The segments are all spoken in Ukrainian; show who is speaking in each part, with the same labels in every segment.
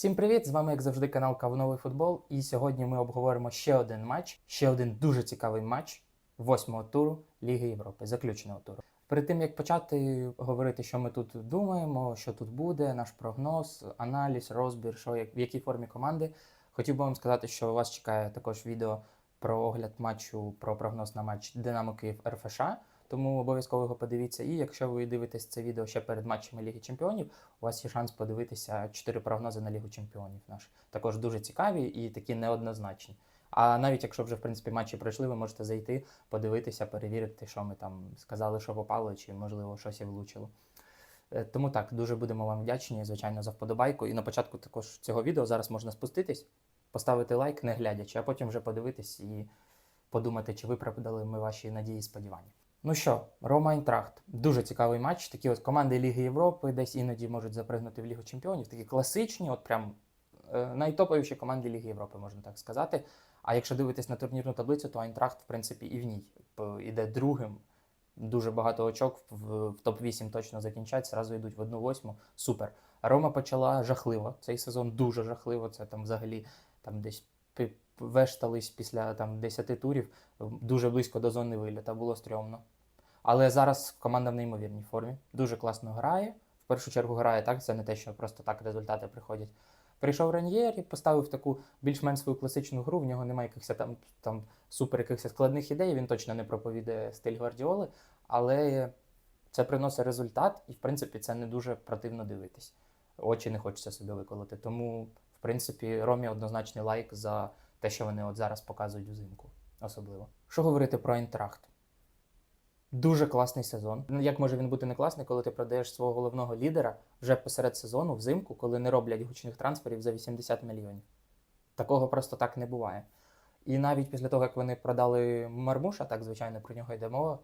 Speaker 1: Всім привіт! З вами, як завжди, канал Кавуновий футбол. І сьогодні ми обговоримо ще один матч, ще один дуже цікавий матч восьмого туру Ліги Європи, заключеного туру. Перед тим як почати говорити, що ми тут думаємо, що тут буде, наш прогноз, аналіз, розбір, що як в якій формі команди, хотів би вам сказати, що вас чекає також відео про огляд матчу, про прогноз на матч Динамо Київ РФШ. Тому обов'язково його подивіться. І якщо ви дивитесь це відео ще перед матчами Ліги Чемпіонів, у вас є шанс подивитися чотири прогнози на Лігу Чемпіонів. Наш також дуже цікаві і такі неоднозначні. А навіть якщо вже в принципі матчі пройшли, ви можете зайти, подивитися, перевірити, що ми там сказали, що попало, чи можливо щось і влучило. Е, Тому так, дуже будемо вам вдячні, звичайно, за вподобайку. І на початку також цього відео зараз можна спуститись, поставити лайк, не глядячи, а потім вже подивитись і подумати, чи виправдали ми ваші надії і сподівання. Ну що, Рома Інтрахт. Дуже цікавий матч. Такі от команди Ліги Європи десь іноді можуть запригнути в Лігу Чемпіонів. Такі класичні, от прям е, найтоповіші команди Ліги Європи, можна так сказати. А якщо дивитись на турнірну таблицю, то Айнтрахт, в принципі, і в ній п- іде другим. Дуже багато очок в, в топ-8 точно закінчать, зразу йдуть в одну восьму. Супер. Рома почала жахливо. Цей сезон дуже жахливо. Це там взагалі там десь вештались після там 10 турів дуже близько до зони виліта, було стрьомно. Але зараз команда в неймовірній формі. Дуже класно грає. В першу чергу грає так, це не те, що просто так результати приходять. Прийшов Раньєрі, поставив таку більш-менш свою класичну гру. В нього немає якихось там, там супер якихось складних ідей. Він точно не проповідає стиль Гвардіоли, але це приносить результат, і в принципі це не дуже противно дивитись. Очі не хочеться собі виколоти. Тому, в принципі, Ромі однозначний лайк за те, що вони от зараз показують взимку, особливо. Що говорити про Айнтрахт? Дуже класний сезон. Як може він бути не класний, коли ти продаєш свого головного лідера вже посеред сезону, взимку, коли не роблять гучних трансферів за 80 мільйонів? Такого просто так не буває. І навіть після того, як вони продали Мармуша, так звичайно про нього йде мова,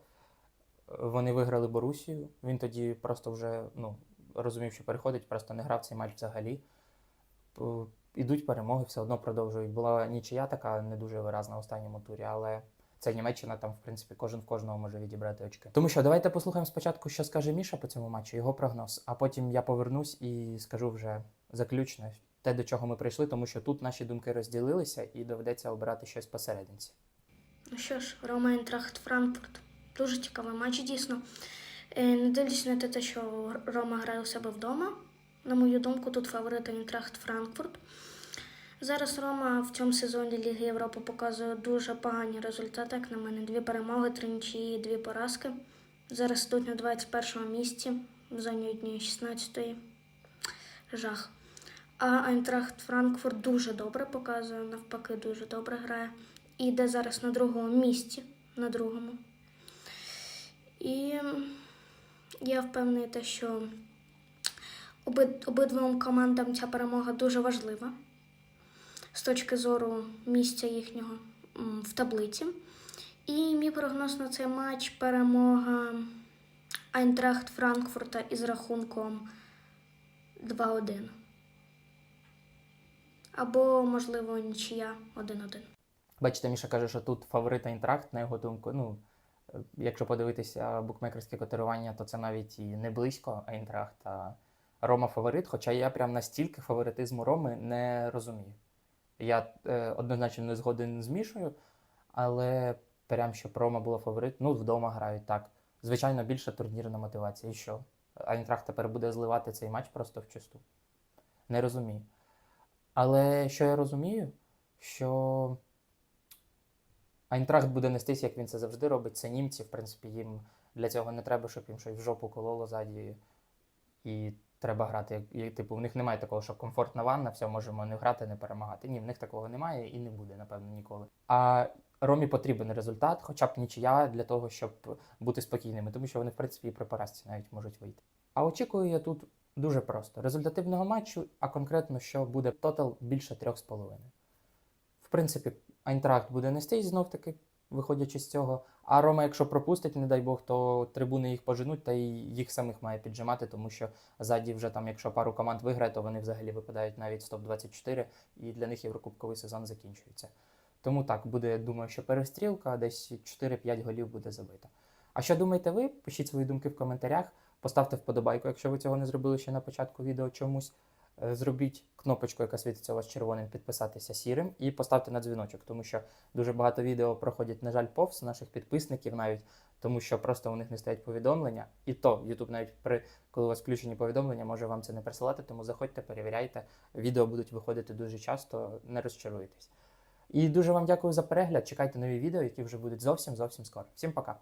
Speaker 1: вони виграли Борусію. Він тоді просто вже ну, розумів, що переходить, просто не грав цей матч взагалі. Ідуть перемоги, все одно продовжують. Була нічия така не дуже виразна в останньому турі, але це Німеччина, там, в принципі, кожен в кожного може відібрати очки. Тому що давайте послухаємо спочатку, що скаже Міша по цьому матчу, його прогноз, а потім я повернусь і скажу вже заключно те, до чого ми прийшли, тому що тут наші думки розділилися і доведеться обирати щось посерединці.
Speaker 2: Ну що ж, Рома Інтрахт Франкфурт. Дуже цікавий матч, дійсно. Е, Не дивлячись на те, що Рома грає у себе вдома. На мою думку, тут фаворит Інтрахт Франкфурт. Зараз Рома в цьому сезоні Ліги Європи показує дуже погані результати, як на мене. Дві перемоги, три нічиї, дві поразки. Зараз тут на 21 місці в зоні однієї 16-ї. Жах. А Айнтрахт Франкфурт дуже добре показує, навпаки, дуже добре грає. І йде зараз на другому місці. На другому. І я впевнений, що оби, обидвом командам ця перемога дуже важлива з точки зору місця їхнього в таблиці. І мій прогноз на цей матч перемога Айнтрахт Франкфурта із рахунком 2-1. Або, можливо, нічия 1-1.
Speaker 1: Бачите, Міша каже, що тут фаворит Айнтрахт, на його думку. Ну, якщо подивитися букмекерське котирування, то це навіть і не близько Айнтрахт, а Рома фаворит. Хоча я прям настільки фаворитизму Роми не розумію. Я е, однозначно не згоден з Мішою, але прям щоб Рома була фаворит, ну, вдома грають так. Звичайно, більша турнірна мотивація. І що? Айнтрахт тепер буде зливати цей матч просто в чисту. Не розумію. Але що я розумію, що Айнтрахт буде нестись, як він це завжди робить. Це німці, в принципі, їм для цього не треба, щоб їм щось в жопу кололо ззаді. І треба грати. як- типу, в них немає такого, що комфортна ванна, все, можемо не грати, не перемагати. Ні, в них такого немає і не буде, напевно, ніколи. А Ромі потрібен результат, хоча б нічия для того, щоб бути спокійними, тому що вони, в принципі, і при поразці навіть можуть вийти. А очікую я тут дуже просто: результативного матчу, а конкретно, що буде тотал більше 3,5. В принципі, Айнтрахт буде нестись знов таки, виходячи з цього. А Рома, якщо пропустить, не дай Бог, то трибуни їх поженуть, та й їх самих має піджимати, тому що ззаді вже там, якщо пару команд виграє, то вони взагалі випадають навіть з топ-24, і для них єврокубковий сезон закінчується. Тому так, буде, думаю, що перестрілка, десь 4-5 голів буде забито. А що думаєте ви? Пишіть свої думки в коментарях, поставте вподобайку, якщо ви цього не зробили ще на початку відео чомусь. Е, зробіть кнопочку, яка світиться у вас червоним, підписатися сірим, і поставте на дзвіночок, тому що дуже багато відео проходять, на жаль, повз наших підписників навіть, тому що просто у них не стоять повідомлення. І то YouTube навіть при коли у вас включені повідомлення, може вам це не присилати, тому заходьте, перевіряйте. Відео будуть виходити дуже часто, не розчаруйтесь. І дуже вам дякую за перегляд. Чекайте нові відео, які вже будуть зовсім зовсім скоро. Всім пока!